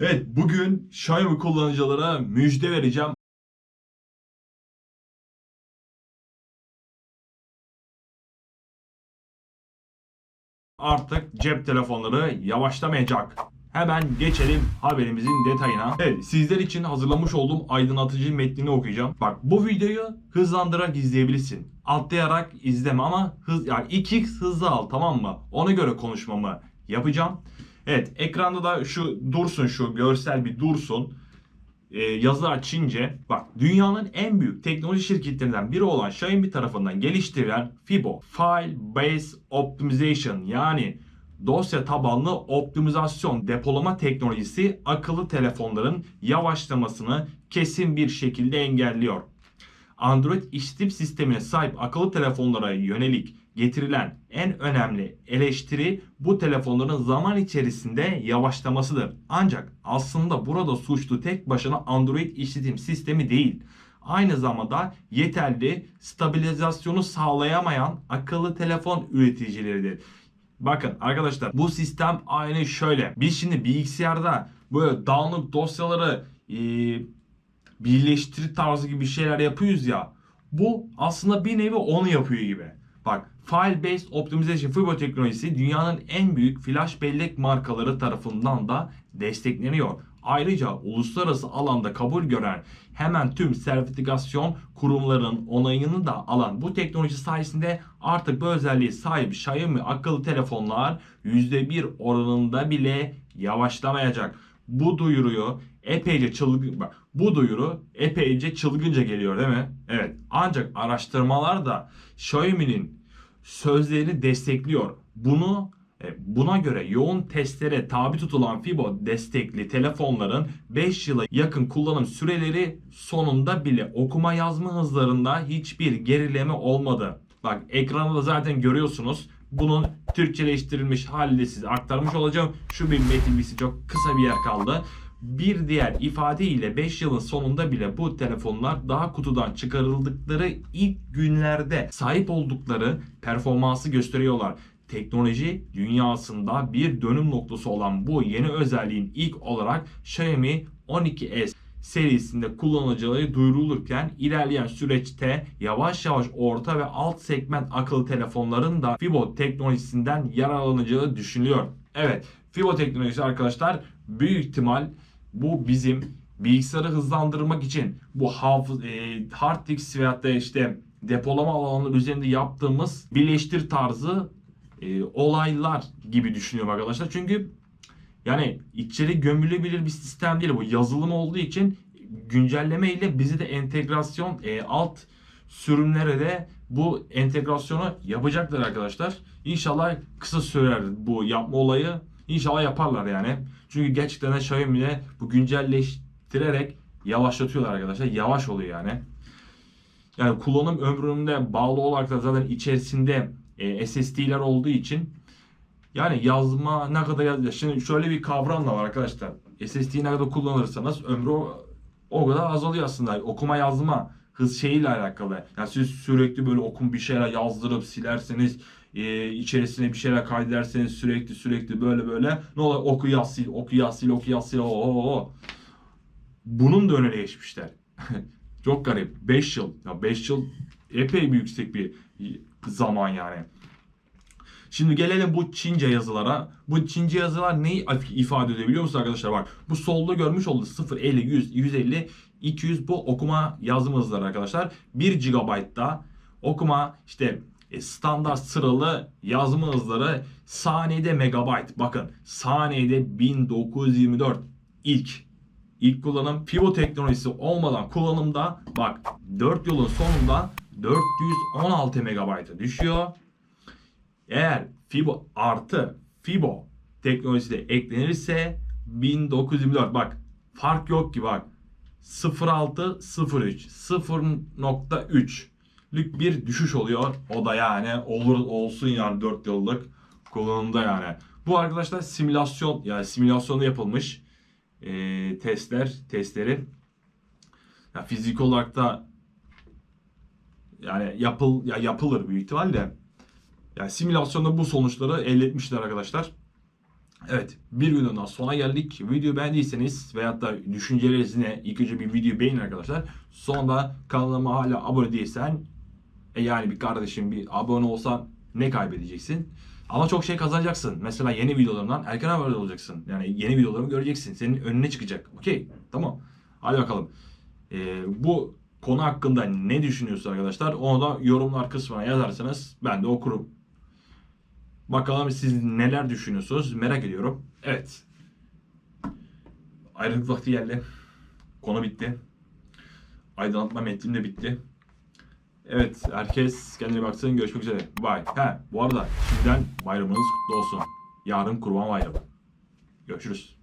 Evet bugün Xiaomi kullanıcılara müjde vereceğim. Artık cep telefonları yavaşlamayacak. Hemen geçelim haberimizin detayına. Evet sizler için hazırlamış olduğum aydınlatıcı metnini okuyacağım. Bak bu videoyu hızlandırarak izleyebilirsin. Atlayarak izleme ama hız yani 2x hızlı al tamam mı? Ona göre konuşmamı yapacağım. Evet ekranda da şu dursun şu görsel bir dursun. Ee, yazılar Çince. Bak dünyanın en büyük teknoloji şirketlerinden biri olan Xiaomi tarafından geliştirilen FIBO File Based Optimization yani dosya tabanlı optimizasyon depolama teknolojisi akıllı telefonların yavaşlamasını kesin bir şekilde engelliyor. Android işletim sistemine sahip akıllı telefonlara yönelik getirilen en önemli eleştiri bu telefonların zaman içerisinde yavaşlamasıdır. Ancak aslında burada suçlu tek başına Android işletim sistemi değil. Aynı zamanda yeterli stabilizasyonu sağlayamayan akıllı telefon üreticileridir. Bakın arkadaşlar bu sistem aynı şöyle. Biz şimdi bilgisayarda böyle dağınık dosyaları e, birleştir tarzı gibi şeyler yapıyoruz ya. Bu aslında bir nevi onu yapıyor gibi. Bak File Based Optimization FIBO teknolojisi dünyanın en büyük flash bellek markaları tarafından da destekleniyor. Ayrıca uluslararası alanda kabul gören hemen tüm sertifikasyon kurumlarının onayını da alan bu teknoloji sayesinde artık bu özelliğe sahip Xiaomi akıllı telefonlar %1 oranında bile yavaşlamayacak. Bu duyuruyu epeyce çılgın bak bu duyuru epeyce çılgınca geliyor değil mi? Evet. Ancak araştırmalar da Xiaomi'nin sözlerini destekliyor. Bunu e, Buna göre yoğun testlere tabi tutulan FIBO destekli telefonların 5 yıla yakın kullanım süreleri sonunda bile okuma yazma hızlarında hiçbir gerileme olmadı. Bak ekranda da zaten görüyorsunuz. Bunun Türkçeleştirilmiş haliyle size aktarmış olacağım. Şu bir metin bilgisi çok kısa bir yer kaldı. Bir diğer ifade ile 5 yılın sonunda bile bu telefonlar daha kutudan çıkarıldıkları ilk günlerde sahip oldukları performansı gösteriyorlar. Teknoloji dünyasında bir dönüm noktası olan bu yeni özelliğin ilk olarak Xiaomi 12S serisinde kullanılacağı duyurulurken ilerleyen süreçte yavaş yavaş orta ve alt segment akıllı telefonların da Fibo teknolojisinden yararlanacağı düşünülüyor. Evet, Fibo teknolojisi arkadaşlar büyük ihtimal bu bizim bilgisayarı hızlandırmak için bu hafız, e, hard disk veyahut da işte depolama alanları üzerinde yaptığımız birleştir tarzı e, olaylar gibi düşünüyorum arkadaşlar. Çünkü yani içeri gömülebilir bir sistem değil bu. Yazılım olduğu için güncelleme ile bizi de entegrasyon e, alt sürümlere de bu entegrasyonu yapacaklar arkadaşlar. İnşallah kısa sürer bu yapma olayı. İnşallah yaparlar yani. Çünkü gerçekten de Xiaomi'de bu güncelleştirerek yavaşlatıyorlar arkadaşlar. Yavaş oluyor yani. Yani kullanım ömründe bağlı olarak da zaten içerisinde e, SSD'ler olduğu için yani yazma ne kadar yaz Şimdi şöyle bir kavram da var arkadaşlar. SSD'yi ne kadar kullanırsanız ömrü o, o kadar azalıyor aslında. Okuma yazma hız şeyiyle alakalı. Yani siz sürekli böyle okun bir şeyler yazdırıp silerseniz e, içerisine bir şeyler kaydederseniz sürekli sürekli böyle böyle ne olur oku yaz sil oku yaz sil oku yaz sil o, o, o. Bunun da önüne geçmişler. Çok garip. 5 yıl. Ya 5 yıl epey bir yüksek bir zaman yani. Şimdi gelelim bu Çince yazılara. Bu Çince yazılar neyi ifade ediyor biliyor musunuz arkadaşlar? Bak bu solda görmüş olduğunuz 0, 50, 100, 150, 200 bu okuma yazım hızları arkadaşlar. 1 GB'da okuma işte e, standart sıralı yazma hızları saniyede megabayt. Bakın saniyede 1924 ilk ilk kullanım Fibo teknolojisi olmadan kullanımda bak 4 yılın sonunda 416 megabayta düşüyor. Eğer Fibo artı Fibo teknolojisi de eklenirse 1924 bak fark yok ki bak 06 03 0.3 lük bir düşüş oluyor. O da yani olur olsun yani 4 yıllık kullanımda yani. Bu arkadaşlar simülasyon yani simülasyonu yapılmış e, testler testleri. Ya fizik olarak da yani yapıl ya yapılır büyük ihtimalle. Yani simülasyonda bu sonuçları elde etmişler arkadaşlar. Evet bir videonun daha sona geldik. Videoyu beğendiyseniz veyahut da düşünceleriniz ne? İlk önce bir videoyu beğenin arkadaşlar. Sonra kanalıma hala abone değilsen e yani bir kardeşim bir abone olsan ne kaybedeceksin? Ama çok şey kazanacaksın. Mesela yeni videolarımdan erken haberdar olacaksın. Yani yeni videolarımı göreceksin. Senin önüne çıkacak. Okey. Tamam. Hadi bakalım. Ee, bu konu hakkında ne düşünüyorsunuz arkadaşlar? Onu da yorumlar kısmına yazarsanız ben de okurum. Bakalım siz neler düşünüyorsunuz merak ediyorum. Evet. Ayrılık vakti geldi. Konu bitti. Aydınlatma metnim de bitti. Evet herkes kendine baksın. Görüşmek üzere. Bye. He bu arada şimdiden bayramınız kutlu olsun. Yarın kurban bayramı. Görüşürüz.